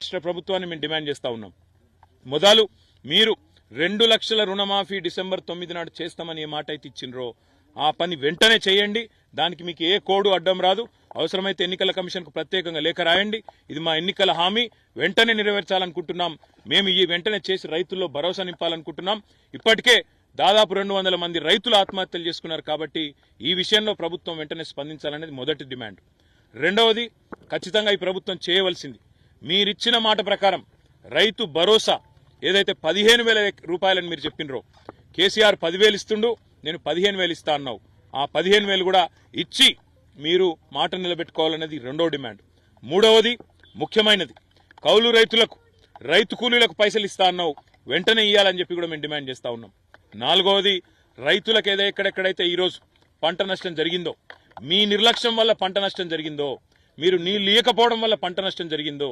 రాష్ట్ర ప్రభుత్వాన్ని మేము డిమాండ్ చేస్తా ఉన్నాం. మొదలు మీరు రెండు లక్షల రుణమాఫీ డిసెంబర్ తొమ్మిది నాడు చేస్తామని ఏ మాట అయితే ఇచ్చిండ్రో ఆ పని వెంటనే చేయండి. దానికి మీకు ఏ కోడు అడ్డం రాదు. అవసరమైతే ఎన్నికల కమిషన్కు ప్రత్యేకంగా లేఖ రాయండి. ఇది మా ఎన్నికల హామీ. వెంటనే నెరవేర్చాలనుకుంటున్నాం. మేము ఈ వెంటనే చేసి రైతుల్లో భరోసా నింపాలనుకుంటున్నాం. ఇప్పటికే దాదాపు రెండు వందల మంది రైతులు ఆత్మహత్యలు చేసుకున్నారు కాబట్టి ఈ విషయంలో ప్రభుత్వం వెంటనే స్పందించాలనేది మొదటి డిమాండ్. రెండవది ఖచ్చితంగా ఈ ప్రభుత్వం చేయవలసింది. మీరిచ్చిన మాట ప్రకారం రైతు భరోసా ఏదైతే పదిహేను వేల రూపాయలని మీరు చెప్పినరో కేసీఆర్ పదివేలు ఇస్తుండు నేను పదిహేను వేలు ఇస్తా అన్నావు. ఆ పదిహేను వేలు కూడా ఇచ్చి మీరు మాట నిలబెట్టుకోవాలనేది రెండో డిమాండ్. మూడవది ముఖ్యమైనది కౌలు రైతులకు రైతు కూలీలకు పైసలు ఇస్తా అన్నావు వెంటనే ఇవ్వాలని చెప్పి కూడా మేము డిమాండ్ చేస్తా ఉన్నాం. నాలుగవది రైతులకు ఏదో ఎక్కడెక్కడైతే ఈరోజు పంట నష్టం జరిగిందో మీ నిర్లక్ష్యం వల్ల పంట నష్టం జరిగిందో మీరు నీళ్ళు ఇయ్యకపోవడం వల్ల పంట నష్టం జరిగిందో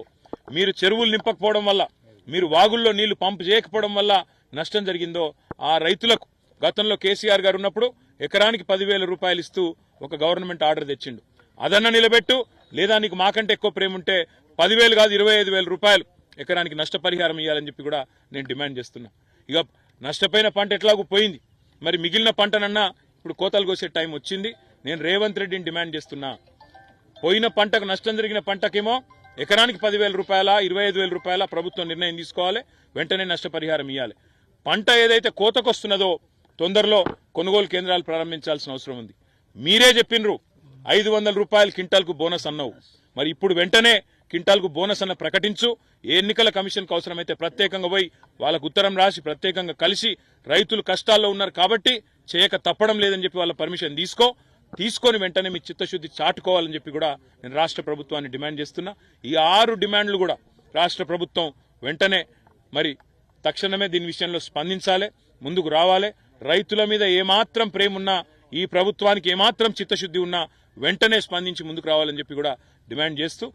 మీరు చెరువులు నింపకపోవడం వల్ల మీరు వాగుల్లో నీళ్ళు పంపు చేయకపోవడం వల్ల నష్టం జరిగిందో ఆ రైతులకు గతంలో కేసీఆర్ గారు ఉన్నప్పుడు ఎకరానికి పదివేల రూపాయలు ఇస్తూ ఒక గవర్నమెంట్ ఆర్డర్ తెచ్చిండు. అదన్న నిలబెట్టు లేదా నీకు మాకంటే ఎక్కువ ప్రేమ ఉంటే పదివేలు కాదు ఇరవై ఐదు వేల రూపాయలు ఎకరానికి నష్టపరిహారం ఇవ్వాలని చెప్పి కూడా నేను డిమాండ్ చేస్తున్నా. ఇక నష్టపోయిన పంట ఎట్లాగూ పోయింది. మరి మిగిలిన పంటనన్నా ఇప్పుడు కోతలు కోసే టైం వచ్చింది. నేను రేవంత్ రెడ్డిని డిమాండ్ చేస్తున్నా. పోయిన పంటకు నష్టం జరిగిన పంటకేమో ఎకరానికి పదివేల రూపాయల ఇరవై ఐదు వేల రూపాయల ప్రభుత్వం నిర్ణయం తీసుకోవాలి. వెంటనే నష్టపరిహారం ఇవ్వాలి పంట ఏదైతే కోతకొస్తున్నదో తొందరలో కొనుగోలు కేంద్రాలు ప్రారంభించాల్సిన అవసరం ఉంది. మీరే చెప్పినరు ఐదు వందల రూపాయలు క్వింటాల్కు బోనస్ అన్నావు. మరి ఇప్పుడు వెంటనే క్వింటాల్కు బోనస్ అన్న ప్రకటించు. ఏ ఎన్నికల కమిషన్కు అవసరమైతే ప్రత్యేకంగా పోయి వాళ్ళకు ఉత్తరం రాసి ప్రత్యేకంగా కలిసి రైతులు కష్టాల్లో ఉన్నారు కాబట్టి చేయక తప్పడం లేదని చెప్పి వాళ్ళ పర్మిషన్ తీసుకో. తీసుకొని వెంటనే మీ చిత్తశుద్ధి చాటుకోవాలని చెప్పి కూడా నేను రాష్ట్ర ప్రభుత్వాన్ని డిమాండ్ చేస్తున్నా. ఈ ఆరు డిమాండ్లు కూడా రాష్ట్ర ప్రభుత్వం వెంటనే మరి తక్షణమే దీని విషయంలో స్పందించాలి ముందుకు రావాలి. రైతుల మీద ఏమాత్రం ప్రేమ ఉన్నా ఈ ప్రభుత్వానికి ఏమాత్రం చిత్తశుద్ధి ఉన్నా వెంటనే స్పందించి ముందుకు రావాలని చెప్పి కూడా డిమాండ్ చేస్తూ